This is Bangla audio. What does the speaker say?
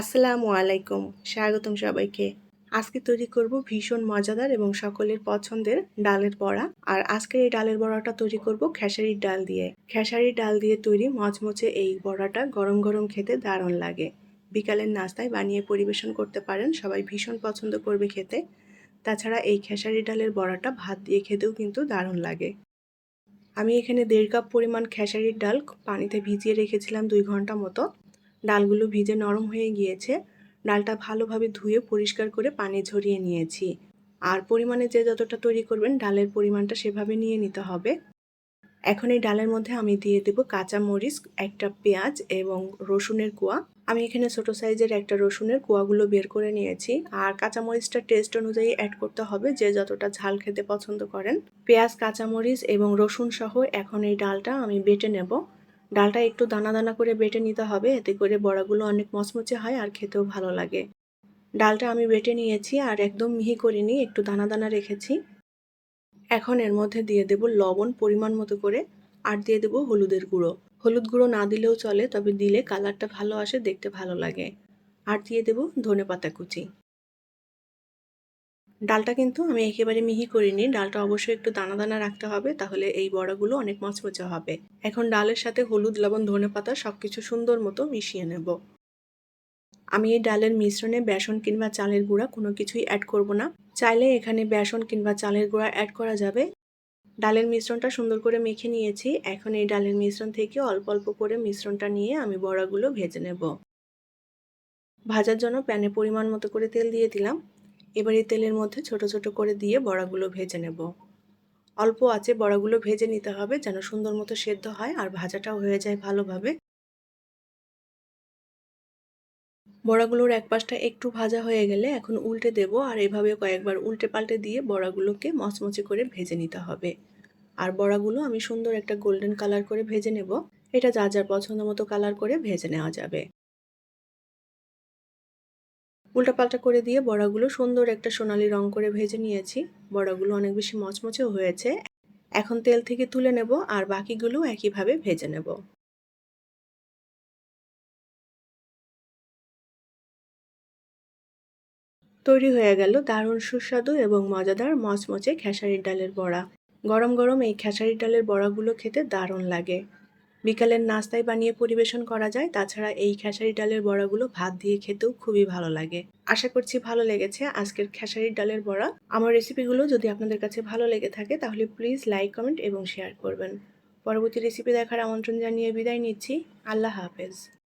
আসসালামু আলাইকুম। স্বাগতম সবাইকে। আজকে তৈরি করব ভীষণ মজাদার এবং সকলের পছন্দের ডালের বড়া। আর আজকের এই ডালের বড়াটা তৈরি করব খেসারির ডাল দিয়ে। খেসারির ডাল দিয়ে তৈরি মচমচে এই বড়াটা গরম গরম খেতে দারুণ লাগে। বিকালের নাস্তায় বানিয়ে পরিবেশন করতে পারেন, সবাই ভীষণ পছন্দ করবে খেতে। তাছাড়া এই খেসারি ডালের বড়াটা ভাত দিয়ে খেতেও কিন্তু দারুণ লাগে। আমি এখানে দেড় কাপ পরিমাণ খেসারির ডাল পানিতে ভিজিয়ে রেখেছিলাম দুই ঘণ্টা মতো। ডালগুলো ভিজে নরম হয়ে গিয়েছে। ডালটা ভালোভাবে ধুয়ে পরিষ্কার করে পানি ঝরিয়ে নিয়েছি। আর পরিমাণে যে যতটা তৈরি করবেন, ডালের পরিমাণটা সেভাবে নিয়ে নিতে হবে। এখন এই ডালের মধ্যে আমি দিয়ে দেব কাঁচা মরিচ, একটা পেঁয়াজ এবং রসুনের কুয়া। আমি এখানে ছোট সাইজের একটা রসুনের কুয়াগুলো বের করে নিয়েছি। আর কাঁচা মরিচটা টেস্ট অনুযায়ী অ্যাড করতে হবে, যে যতটা ঝাল খেতে পছন্দ করেন। পেঁয়াজ কাঁচামরিচ এবং রসুন সহ এখন এই ডালটা আমি বেটে নেব। ডালটা একটু দানা দানা করে বেটে নিতে হবে, এতে করে বড়াগুলো অনেক মচমচে হয় আর খেতেও ভালো লাগে। ডালটা আমি বেটে নিয়েছি আর একদম মিহি করিনি একটু দানা দানা রেখেছি। এখন এর মধ্যে দিয়ে দেব লবণ পরিমাণ মতো করে আর দিয়ে দেব হলুদের গুঁড়ো। হলুদ গুঁড়ো না দিলেও চলে, তবে দিলে কালারটা ভালো আসে, দেখতে ভালো লাগে। আর দিয়ে দেব ধনে পাতা কুচি। ডালটা কিন্তু আমি একেবারে মিহি করিনি। ডালটা অবশ্যই একটু দানা দানা রাখতে হবে, তাহলে এই বড়াগুলো অনেক মচমচে হবে। এখন ডালের সাথে হলুদ, লবণ, ধনে পাতা সব কিছু সুন্দর মতো মিশিয়ে নেব। আমি এই ডালের মিশ্রণে বেসন কিংবা চালের গুঁড়া কোনো কিছুই অ্যাড করব না। চাইলে এখানে বেসন কিংবা চালের গুঁড়া অ্যাড করা যাবে। ডালের মিশ্রণটা সুন্দর করে মেখে নিয়েছি। এখন এই ডালের মিশ্রণ থেকে অল্প অল্প করে মিশ্রণটা নিয়ে আমি বড়াগুলো ভেজে নেব। ভাজার জন্য প্যানে পরিমাণ মতো করে তেল দিয়ে দিলাম। এবার এই তেলের মধ্যে ছোট ছোট করে দিয়ে বড়াগুলো ভেজে নেব। অল্প আছে বড়াগুলো ভেজে নিতে হবে যেন সুন্দর মতো সেদ্ধ হয় আর ভাজাটাও হয়ে যায় ভালোভাবে। বড়াগুলোর এক পাশটা একটু ভাজা হয়ে গেলে এখন উল্টে দেব আর এভাবে কয়েকবার উল্টে পাল্টে দিয়ে বড়াগুলোকে মচমচে করে ভেজে নিতে হবে। আর বড়াগুলো আমি সুন্দর একটা গোল্ডেন কালার করে ভেজে নেব। এটা যা যার পছন্দ মতো কালার করে ভেজে নেওয়া যাবে। উল্টাপাল্টা করে দিয়ে বড়াগুলো সুন্দর একটা সোনালি রং করে ভেজে নিয়েছি। বড়াগুলো অনেক বেশি মচমচেও হয়েছে। এখন তেল থেকে তুলে নেব আর বাকিগুলো একইভাবে ভেজে নেব। তৈরি হয়ে গেল দারুণ সুস্বাদু এবং মজাদার মচমচে খেসারির ডালের বড়া। গরম গরম এই খেসারির ডালের বড়াগুলো খেতে দারুণ লাগে। বিকালের নাস্তায় বানিয়ে পরিবেশন করা যায়, তাছাড়া এই খেসারি ডালের বড়াগুলো ভাত দিয়ে খেতেও খুবই ভালো লাগে। আশা করছি ভালো লেগেছে আজকের খেসারির ডালের বড়া। আমার রেসিপিগুলো যদি আপনাদের কাছে ভালো লেগে থাকে, তাহলে প্লিজ লাইক, কমেন্ট এবং শেয়ার করবেন। পরবর্তী রেসিপি দেখার আমন্ত্রণ জানিয়ে বিদায় নিচ্ছি। আল্লাহ হাফেজ।